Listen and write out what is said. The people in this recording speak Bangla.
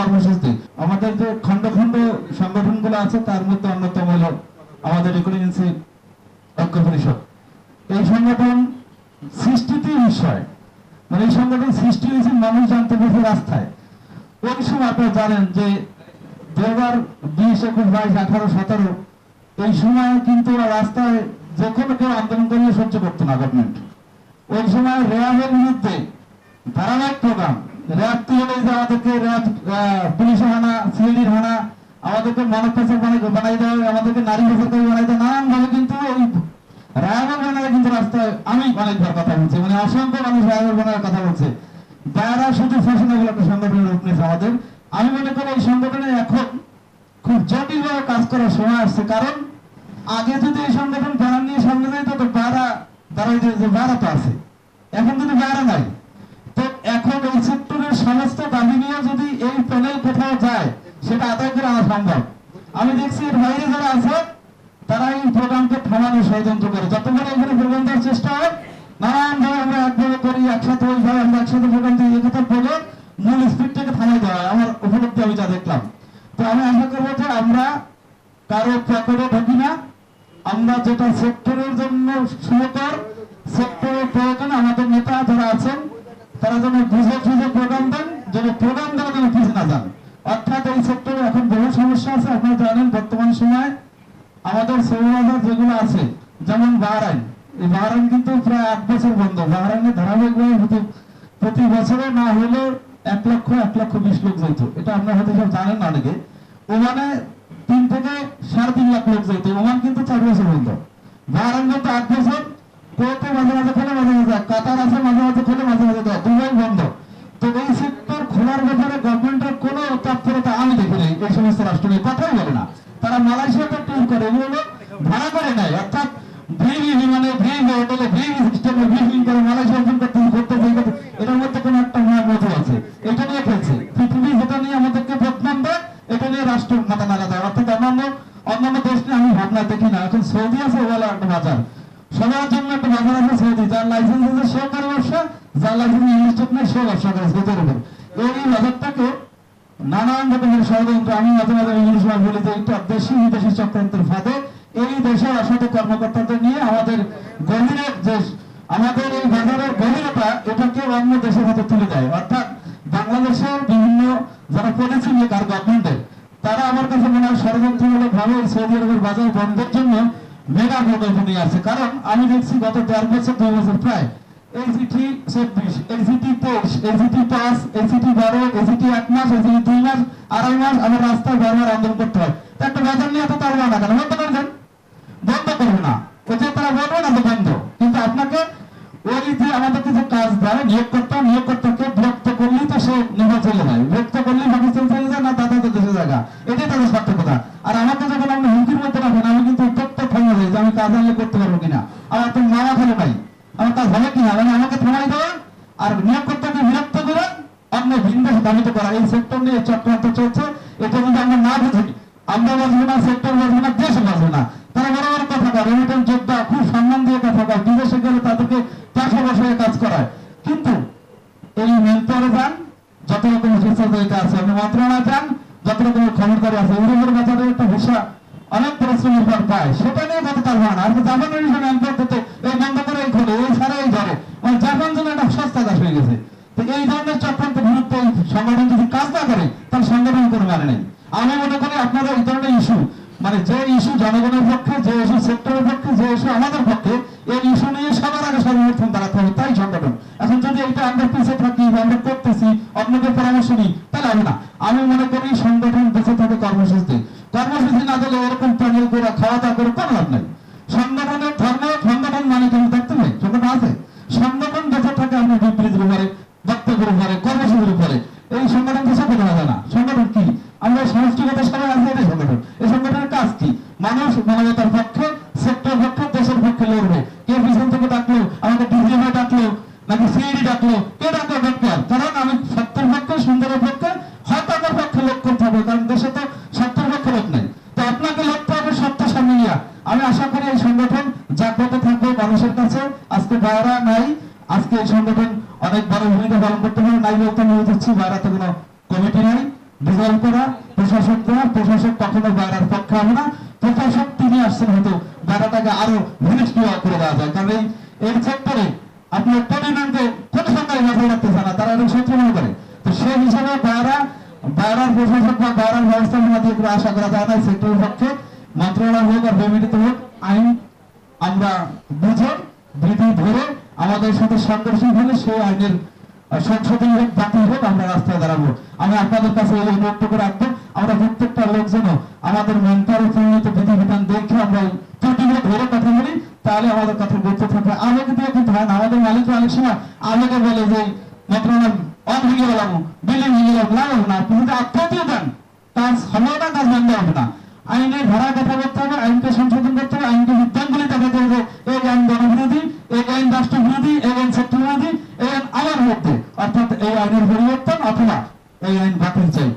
কর্মসূচি। আমাদের যে খণ্ড খণ্ড সংগঠনগুলো আছে, তার মধ্যে অন্যতম হলো আমাদের ঐক্য পরিষদ। এই সংগঠন সৃষ্টিতেই বিষয়। মানে এই সংগঠন সৃষ্টি হয়েছে মানুষ জানতে রাস্তায়। ওই সময় আপনারা জানেন যে দু হাজার বিশ, একুশ, বাইশ, আঠারো, সতেরো, এই সময় কিন্তু রাস্তায় যে কোনো কেউ আন্দোলন করলে সহ্য করতো না গভর্নমেন্ট ওই সময় র্যাবের বিরুদ্ধে ধারাবাহিক প্রোগ্রাম র্যাব যে আমাদেরকে র্যাব পুলিশের হানা সিআইডির হানা আমাদেরকে মানব পাচার বানাই হয়, আমাদেরকে নারী পাচার বানাই দেওয়া নানান ভাবে কিন্তু ওই রায়গঞ্জ বানারে কিন্তু রাস্তায় আমি অনেকবার কথা বলছি মানে অসংখ্য মানুষ রায়গঞ্জ বানার কথা বলছে। যারা শুধু ফ্যাশনেবল একটা সংগঠনের রূপ নিয়েছে আমাদের আমি মনে করি এই সংগঠনে এখন খুব জটিল ভাবে কাজ করার সময় আসছে কারণ আগে যদি এই সংগঠন ভাড়া নিয়ে সামনে যেত তো ভাড়া দাঁড়াই যে ভাড়া তো আছে। এখন যদি ভাড়া নাই। আদায় করে সম্ভব আমি দেখছি বাইরে যারা আছে তারা এই প্রোগ্রামকে থামানোর ষড়যন্ত্র করে। যতক্ষণ এখানে প্রোগ্রাম দেওয়ার চেষ্টা হয়, নানান ভাবে আমরা একভাবে করি, একসাথে ওইভাবে আমরা একসাথে প্রোগ্রাম দিই এই বলে মূল স্পিডটাকে থামাই দেওয়া আমার উপলব্ধি আমি যা দেখলাম। তো আমি আশা করব যে আমরা কারও পকেটে ঢুকি না। আমরা যেটা সেক্টরের জন্য সুন্দর, সেক্টরের প্রয়োজন আমাদের নেতা যারা আছেন, তারা যেন বুঝে সুঝে প্রোগ্রাম দেন, যেন প্রোগ্রাম দেওয়া যেন পিছিয়ে না যান। অর্থাৎ সেক্টরে এখন বহু সমস্যা আছে, আপনারা জানেন বর্তমান সময় আমাদের সৌরবাজার যেগুলো আছে, যেমন বাহরাইন, এই বাহরাইন কিন্তু প্রায় আট বছর বন্ধ। বাহরাইনে ধারাবাহিকভাবে প্রতি বছরে না হলেও এক লক্ষ এক লক্ষ বিশ লোক যেত এটা আপনারা হয়তো সব জানেন না অনেকে। ওমানে তিন থেকে সাড়ে তিন লাখ লোক যেত ওমান কিন্তু চার বছর বন্ধ। বাহরাইন কিন্তু আট বছর কোয়েতে মাঝে মাঝে খোলে মাঝে অর্থাৎ ভিভি বিমানে ভিভি হোটেলে ভিভি সিস্টেমে ভিভিং করে মালয়েশিয়া ফোন করতে করতে এটার মধ্যে কোনো একটা মায়ের মতো আছে। এটা নিয়ে খেলছে। পৃথিবী যেটা নিয়ে আমাদেরকে বদনাম দেয়, এটা নিয়ে রাষ্ট্র মাথা নাড়া দেয়। অর্থাৎ অন্যান্য অন্যান্য দেশ নিয়ে আমি ভাবনা দেখি না। এখন সৌদি আছে ওয়ালা একটা বাজার। সবার জন্য একটা বাজার আছে সৌদি, যার লাইসেন্স আছে সেও করে ব্যবসা, যার লাইসেন্স ইনস্টিটিউট নেই সেও ব্যবসা করে সৌদির উপর এই বাজারটাকে নানান রকমের ষড়যন্ত্র, আমি মাঝে মাঝে ইংলিশ বলি যে এটা দেশি বিদেশি চক্রান্তের ফাঁদে এই দেশের অসাধু কর্মকর্তাদের নিয়ে আমাদের গভীরের যে আমাদের এই বাজারের গভীরতা, এটাকে অন্য দেশের হাতে তুলে দেয়। অর্থাৎ বাংলাদেশের বিভিন্ন যারা পলিসি মেকার গভর্নমেন্টের তারা আমার কাছে মনে হয় ষড়যন্ত্রমূলক ভাবে সৌদি আরবের বাজার বন্ধের জন্য মেগা প্রকল্প নিয়ে আসছে কারণ আমি দেখছি গত দেড় বছর, দুই বছর প্রায় এসিটি চব্বিশ এসিটি তেইশ এসিটি পাঁচ এসিটি বারো এসিটি এক মাস এসিটি দুই মাস, আড়াই মাস আমার রাস্তায় বারবার আন্দোলন করতে হয়। তা একটা বাজার নিয়ে তো তার না কেন? বন্ধ করে দেয় নিয়োগকর্তা নিয়োগকর্তাকে বিরক্ত করলেই তো সে চলে যায় বিরক্ত করলেই পাকিস্তান চলে যায়, না তাদের দেশে জায়গা। এটাই তাদের সার্থকতা। আর আমাকে যখন আপনি হুমকির মধ্যে রাখেন, আমি কিন্তু উত্তপ্ত থামে যাই যে আমি কাজ আনলে করতে পারব কিনা। আমার তো মামা ফেলে পাই। আমার কাজ হবে কিনা? মানে আমাকে থামাই দেবেন আর নিয়োগ নিয়োগকর্তাকে বিরক্ত করে আপনি ভিন্ন দাবিত করা। এই সেক্টর নিয়ে চক্রান্ত চলছে এটা কিন্তু আমরা না বুঝি। আমরা বাঁচবো না সেক্টর বাঁচবে না, দেশ বাঁচবে না। তারা বড় বড় কথা কয় রেমিটেন্স যোদ্ধা, খুব সম্মান দিয়ে কথা কয়, বিদেশে গেলে তাদেরকে পাশে বসে কাজ করায় কিন্তু এই মেন্টরে যান যত রকম সুস্থতা আছে আপনি মন্ত্রণালয় যান যত রকমের আছে। ইউরোপের বাজারে একটা ভিসা অনেক পরিশ্রমের পর পায়। সেটা নিয়ে কত তার ভাড়া আর জাপানের মেন্টর দিতে এই বন্ধ খোলে, এই এই ধরে। মানে জাপান যেন একটা সস্তা দেশ হয়ে গেছে। তো এই ধরনের চক্রান্ত বিরুদ্ধে সংগঠন যদি কাজ না করে তাহলে সংগঠন কোনো মানে নেই। আমি মনে করি আপনারা এই ধরনের ইস্যু মানে যে ইস্যু জনগণের পক্ষে, যে ইস্যু সেক্টরের পক্ষে, যে ইস্যু আমাদের পক্ষে, এই ইস্যু নিয়ে সবার আগে সর্বপ্রথম দাঁড়াতে হবে তাই সংগঠন। এখন যদি এটা আমরা পিছিয়ে থাকি আমরা করতেছি অন্যদের পরামর্শ নিই তাহলে হবে না। আমি মনে করি সংগঠন বেঁচে থাকে কর্মসূচিতে। কর্মসূচি না দিলে এরকম প্যানেল করে খাওয়া দাওয়া করে কোনো লাভ নাই। সংগঠনের ধর্ম, সংগঠন মানে কিন্তু থাকতে নেই সংগঠন আছে। সংগঠন বেঁচে থাকে আপনি বিপরীত ব্যবহারে বক্তব্য উপরে বাইরা নাই। আজকে এই সংগঠন অনেক বড় ভূমিকা পালন করতে পারে। নাই বলতে আমি বুঝছি বাইরাতে কোনো কমিটি নাই। প্রশাসক করা, প্রশাসক কখনো বেড়ার পক্ষে হবে না। প্রশাসক তিনি আসছেন হয়তো বেড়াটাকে আরও নিষ্ক্রিয় করে দেওয়া যায়। কারণ এই এর সেক্টরে আপনার প্রতিদিনকে কোন সরকারি নজর রাখতেছে না, তারা এরকম শত্রু মনে করে। তো সেই হিসাবে বেড়া বেড়ার প্রশাসক বা বেড়ার ব্যবস্থাপনা দিয়ে কোনো আশা করা যায় না সেক্টরের পক্ষে। মন্ত্রণালয় হোক আর বিমিডিত হোক, আইন আমরা বুঝে বিধি ধরে আমাদের সাথে সাংঘর্ষিক হলে সেই আইনের সংশোধনী হোক, বাতিল হোক, আমরা রাস্তায় দাঁড়াবো। আমি আপনাদের কাছে এই করে রাখব। আমরা প্রত্যেকটা লোক যেন আমাদের মেন্টার অর্থাৎ এই আইনের পরিবর্তন অথবা এই আইন বাতিল চাই।